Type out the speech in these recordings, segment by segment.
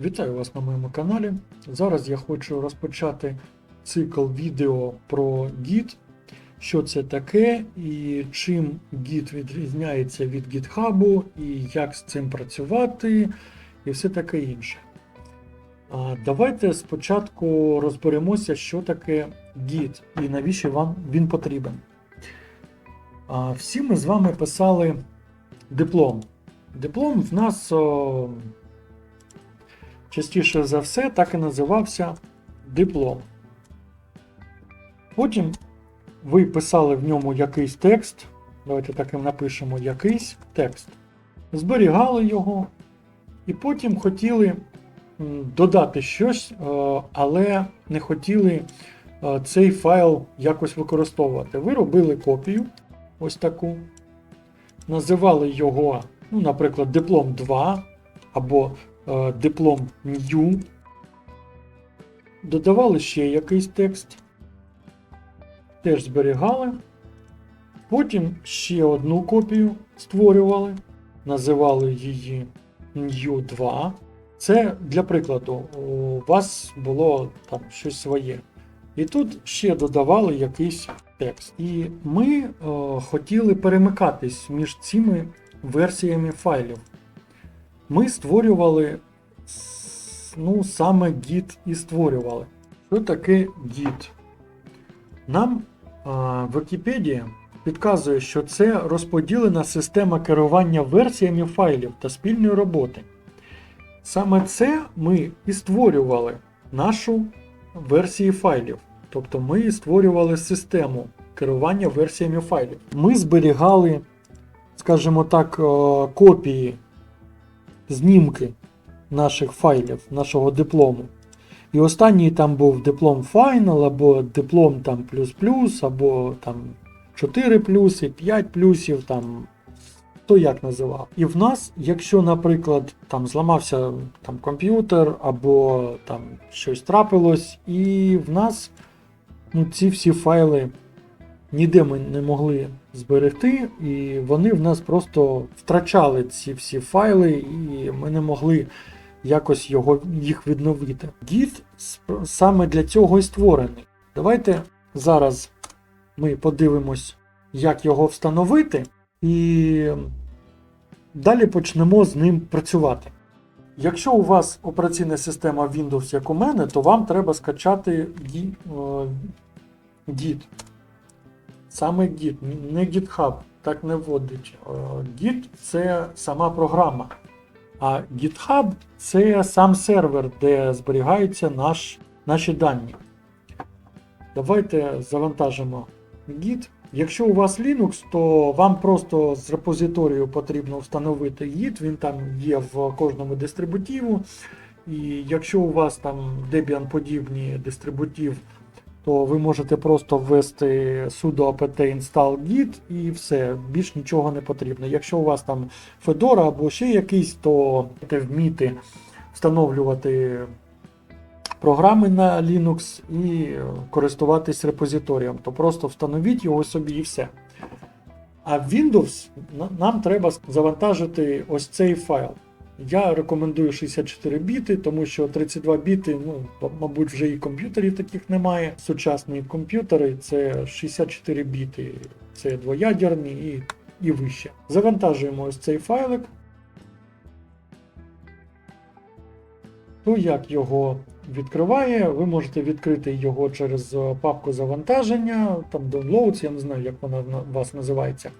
Вітаю вас на моєму каналі. Зараз я хочу розпочати цикл відео про Git, що це таке і чим Git відрізняється від GitHub, і як з цим працювати, і все таке інше. А Давайте спочатку розберемося, що таке Git і навіщо вам він потрібен. А, Всі ми з вами писали диплом. Диплом в нас частіше за все так і називався диплом. Потім ви писали в ньому якийсь текст. Давайте так напишемо якийсь текст. Зберігали його, і потім хотіли додати щось, е, але не хотіли е, цей файл якось використовувати. Ви робили копію, ось таку, називали його, ну, наприклад, диплом 2 або диплом New. Додавали ще якийсь текст. Теж зберігали. Потім ще одну копію створювали, називали її New 2. Це для прикладу, у вас було там щось своє. І тут ще додавали якийсь текст. І ми е, хотіли перемикатись між цими версіями файлів. Ми створювали ну, саме Git і створювали. Що таке Git? Нам а, Вікіпедія підказує, що це розподілена система керування версіями файлів та спільної роботи. Саме це ми і створювали нашу версії файлів. Тобто ми створювали систему керування версіями файлів. Ми зберігали, скажімо так, копії, знімки наших файлів, нашого диплому. І останній там був диплом Final, або диплом там плюс плюс, або там 4 плюси, 5 плюсів, там хто як називав. І в нас, якщо, наприклад, там зламався там, комп'ютер, або там щось трапилось, і в нас ну, ці всі файли ніде ми не могли зберегти, і вони в нас просто втрачали ці всі файли, і ми не могли якось його, їх відновити. Git саме для цього і створений. Давайте зараз ми подивимось, як його встановити, і далі почнемо з ним працювати. Якщо у вас операційна система Windows, як у мене, то вам треба скачати е, Git. Саме Git, не GitHub, так не вводить. Е, Git це сама програма. А GitHub це сам сервер, де зберігаються наш, наші дані. Давайте завантажимо Git. Якщо у вас Linux, то вам просто з репозиторію потрібно встановити Git, він там є в кожному дистрибутиву. І якщо у вас там Debian подібні дистрибутив, то ви можете просто ввести sudo apt install git і все, більш нічого не потрібно. Якщо у вас там Fedora або ще якийсь, то вміти встановлювати програми на Linux і користуватись репозиторієм, то просто встановіть його собі і все. А в Windows нам треба завантажити ось цей файл. Я рекомендую 64 біти, тому що 32 біти, ну, мабуть, вже і комп'ютерів таких немає. Сучасні комп'ютери це 64 біти, це двоядерні і, і вище. Завантажуємо ось цей файлик. Ну, як його відкриває, ви можете відкрити його через папку завантаження, там Downloads, я не знаю, як вона на- у вас називається.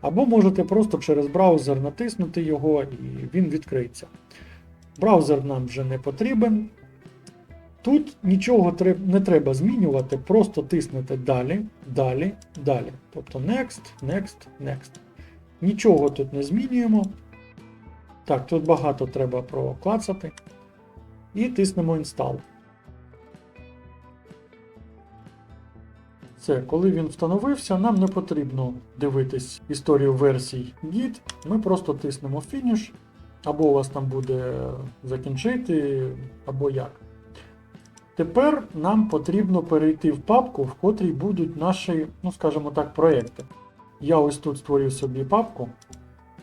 Або можете просто через браузер натиснути його і він відкриється. Браузер нам вже не потрібен. Тут нічого не треба змінювати, просто тиснете далі, далі, далі. Тобто next, next, next. Нічого тут не змінюємо. Так, тут багато треба проклацати. І тиснемо Install. Все, коли він встановився, нам не потрібно дивитись історію версій Git. Ми просто тиснемо Finish, або у вас там буде закінчити, або як. Тепер нам потрібно перейти в папку, в котрій будуть наші, ну скажімо так, проекти. Я ось тут створив собі папку,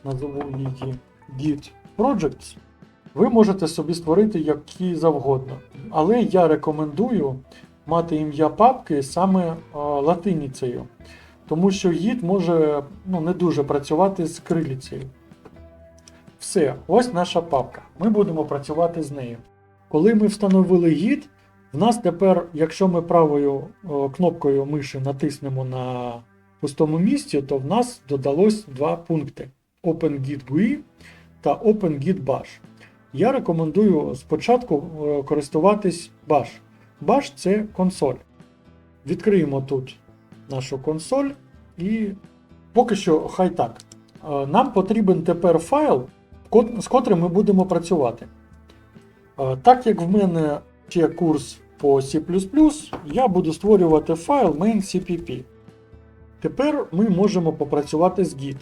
назву її Git Projects. Ви можете собі створити які завгодно. Але я рекомендую мати ім'я папки саме латиницею, тому що гід може ну, не дуже працювати з криліцею. Все, ось наша папка. Ми будемо працювати з нею. Коли ми встановили гід, в нас тепер, якщо ми правою кнопкою миші натиснемо на пустому місці, то в нас додалось два пункти: OpenGit GUI та OpenGit Bash. Я рекомендую спочатку користуватись Bash. Bash це консоль. Відкриємо тут нашу консоль і поки що хай так. Е, Нам потрібен тепер файл, з котрим ми будемо працювати. Е, Так як в мене ще курс по C, я буду створювати файл main.cpp. Тепер ми можемо попрацювати з Git.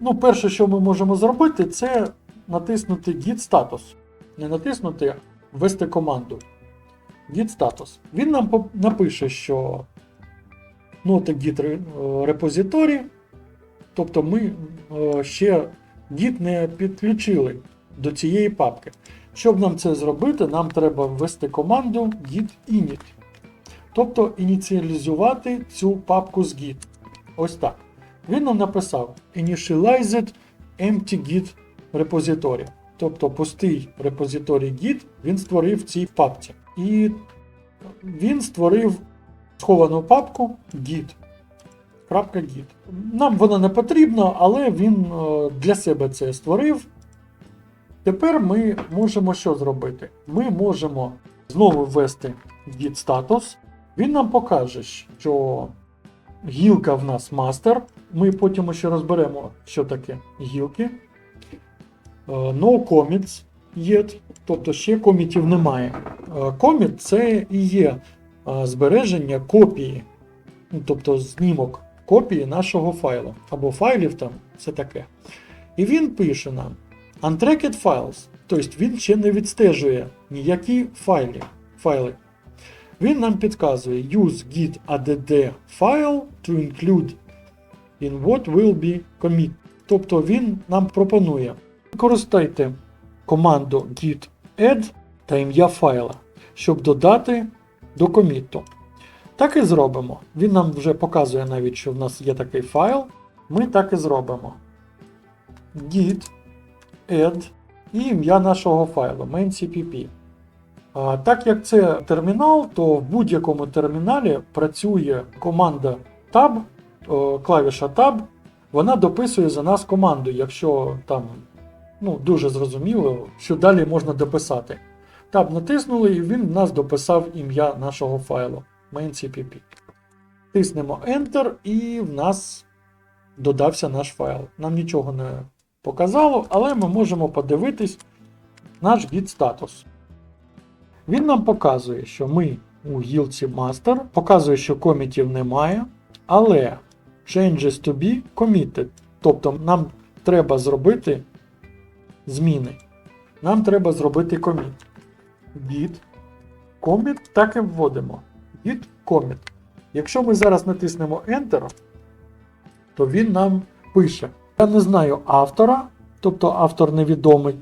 Ну, перше, що ми можемо зробити, це натиснути Git статус. Не натиснути, ввести команду. Git статус. Він нам напише, що нота Git ре- репозиторі, тобто ми е, ще Git не підключили до цієї папки. Щоб нам це зробити, нам треба ввести команду git init. Тобто ініціалізувати цю папку з Git. Ось так. Він нам написав initialized empty git repository. Тобто пустий репозиторій Git він створив в цій папці. І він створив сховану папку Git. .git. Нам вона не потрібна, але він е, для себе це створив. Тепер ми можемо що зробити? Ми можемо знову ввести git статус. Він нам покаже, що гілка в нас мастер. Ми потім ще розберемо, що таке гілки. Е, No commits yet, тобто ще комітів немає. Коміт це і є збереження копії, ну, тобто знімок копії нашого файлу або файлів там, все таке. І він пише нам Untracked files, тобто він ще не відстежує ніякі файли. файли. Він нам підказує use git add file to include in what will be commit. Тобто він нам пропонує використайте команду git add та ім'я файла, щоб додати до коміту. Так і зробимо. Він нам вже показує навіть, що в нас є такий файл. Ми так і зробимо. Git add і ім'я нашого файлу main.cpp. А, Так як це термінал, то в будь-якому терміналі працює команда tab, клавіша tab, вона дописує за нас команду, якщо там ну, дуже зрозуміло, що далі можна дописати. Tab натиснули, і він в нас дописав ім'я нашого файлу main.cpp. Тиснемо Enter, і в нас додався наш файл. Нам нічого не показало, але ми можемо подивитись наш git статус. Він нам показує, що ми у гілці Master, показує, що комітів немає, але changes to be committed. Тобто нам треба зробити зміни. Нам треба зробити коміт. Git commit так і вводимо. Git commit. Якщо ми зараз натиснемо Enter, то він нам пише. Я не знаю автора, тобто автор невідомий.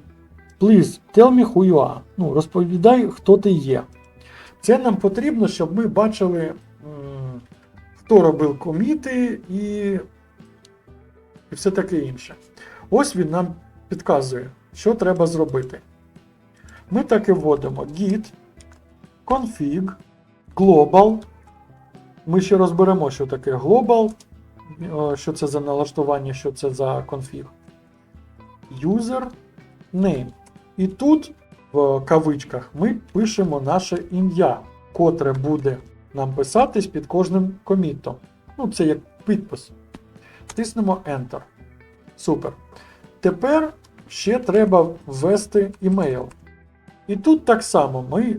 Please tell me who you are. Ну, розповідай, хто ти є. Це нам потрібно, щоб ми бачили, хто робив коміти і, і все таке інше. Ось він нам підказує, що треба зробити. Ми так і вводимо git, config, global. Ми ще розберемо, що таке global, е, що це за налаштування, що це за конфіг. User name. І тут в кавичках ми пишемо наше ім'я, котре буде нам писатись під кожним комітом. Ну, це як підпис. Тиснемо Enter. Супер. Тепер ще треба ввести імейл. І тут так само ми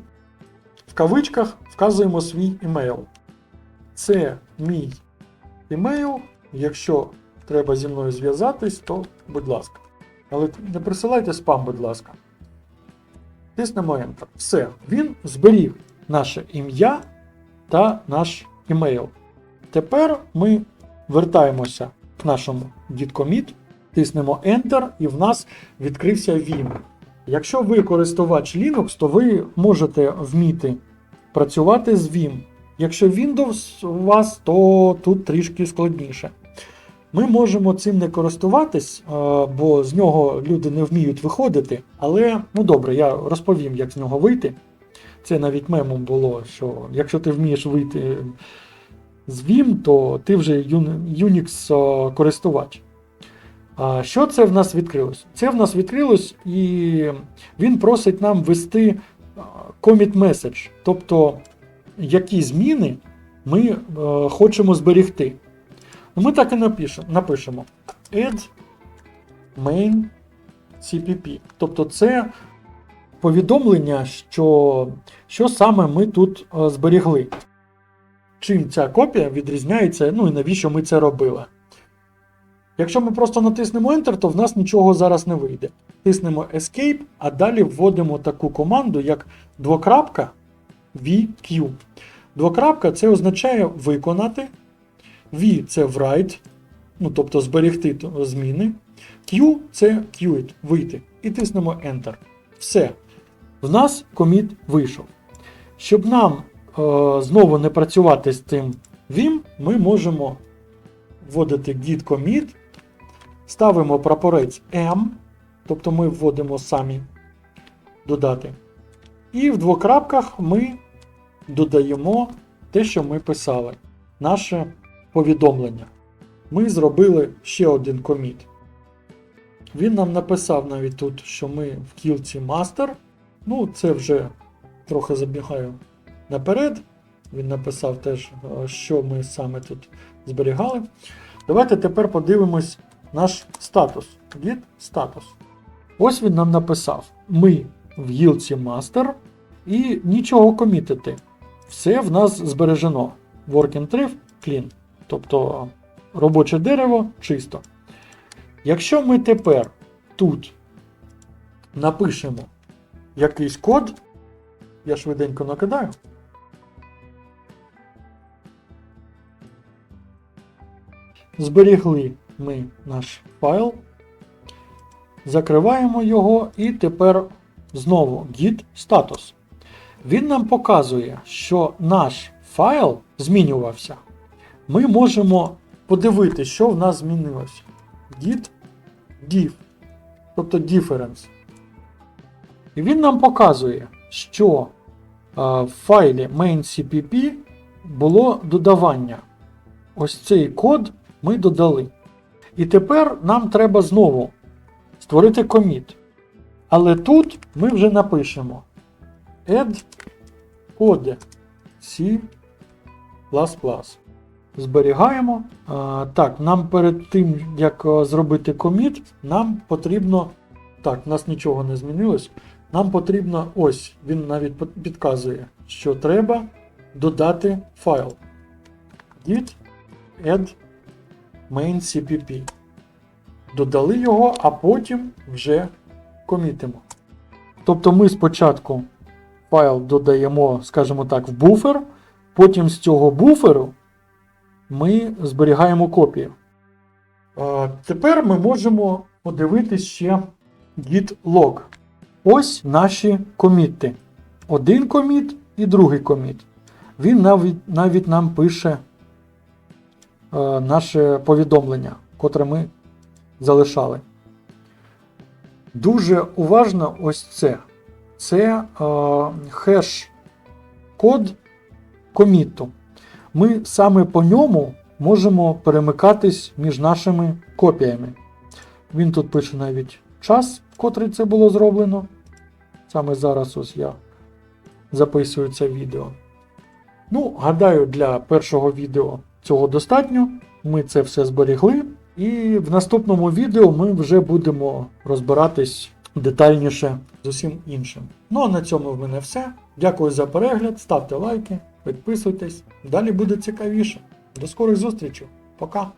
в кавичках вказуємо свій імейл. Це мій імейл. Якщо треба зі мною зв'язатись, то будь ласка. Але не присилайте спам, будь ласка. Тиснемо Enter. Все, він зберіг наше ім'я та наш імейл. Тепер ми вертаємося к нашому commit, тиснемо Enter, і в нас відкрився Vim. Якщо ви користувач Linux, то ви можете вміти працювати з Vim. Якщо Windows у вас, то тут трішки складніше. Ми можемо цим не користуватись, е, бо з нього люди не вміють виходити. Але ну добре, я розповім, як з нього вийти. Це навіть мемом було, що якщо ти вмієш вийти з Vim, то ти вже Unix е, користувач. Що це в нас відкрилось? Це в нас відкрилось, і він просить нам ввести commit message, тобто які зміни ми е, хочемо зберегти. Ну, Ми так і напишемо, напишемо add main cpp. Тобто це повідомлення, що, що саме ми тут е, зберігли. Чим ця копія відрізняється, ну і навіщо ми це робили. Якщо ми просто натиснемо Enter, то в нас нічого зараз не вийде. Тиснемо Escape, а далі вводимо таку команду, як двокрапка VQ. Двокрапка це означає виконати. V це write, ну тобто зберегти зміни. Q це quit, вийти. І тиснемо Enter. Все. В нас коміт вийшов. Щоб нам е, знову не працювати з цим Vim, ми можемо вводити git commit, ставимо прапорець M, тобто ми вводимо самі додати. І в двокрапках ми додаємо те, що ми писали, наше повідомлення. Ми зробили ще один коміт. Він нам написав навіть тут, що ми в кілці master. Ну, це вже трохи забігаю наперед. Він написав теж, е, що ми саме тут зберігали. Давайте тепер подивимось наш статус. Git статус. Ось він нам написав: ми в гілці master і нічого комітити. Все в нас збережено. Working tree clean. Тобто робоче дерево чисто. Якщо ми тепер тут напишемо якийсь код, я швиденько накидаю. Зберігли ми наш файл, закриваємо його і тепер знову git status. Він нам показує, що наш файл змінювався. Ми можемо подивитися, що в нас змінилося. Git diff, тобто difference. І він нам показує, що е, в файлі main.cpp було додавання. Ось цей код ми додали. І тепер нам треба знову створити коміт. Але тут ми вже напишемо add code C++. Зберігаємо. А, так, нам перед тим, як е, зробити коміт, нам потрібно. Так, у нас нічого не змінилось. Нам потрібно ось, він навіть підказує, що треба додати файл. Git add main cpp. Додали його, а потім вже комітимо. Тобто ми спочатку файл додаємо, скажімо так, в буфер, потім з цього буферу ми зберігаємо копію. Тепер ми можемо подивитись ще git log. Ось наші коміти. Один коміт і другий коміт. Він навіть, навіть нам пише наше повідомлення, котре ми залишали. Дуже уважно ось це. Це е, хеш-код коміту. Ми саме по ньому можемо перемикатись між нашими копіями. Він тут пише навіть час, в котрий це було зроблено. Саме зараз ось я записую це відео. Ну, гадаю, для першого відео цього достатньо. Ми це все зберігли. І в наступному відео ми вже будемо розбиратись детальніше з усім іншим. Ну а на цьому в мене все. Дякую за перегляд, ставте лайки, підписуйтесь. Далі буде цікавіше. До скорих зустрічей. Пока!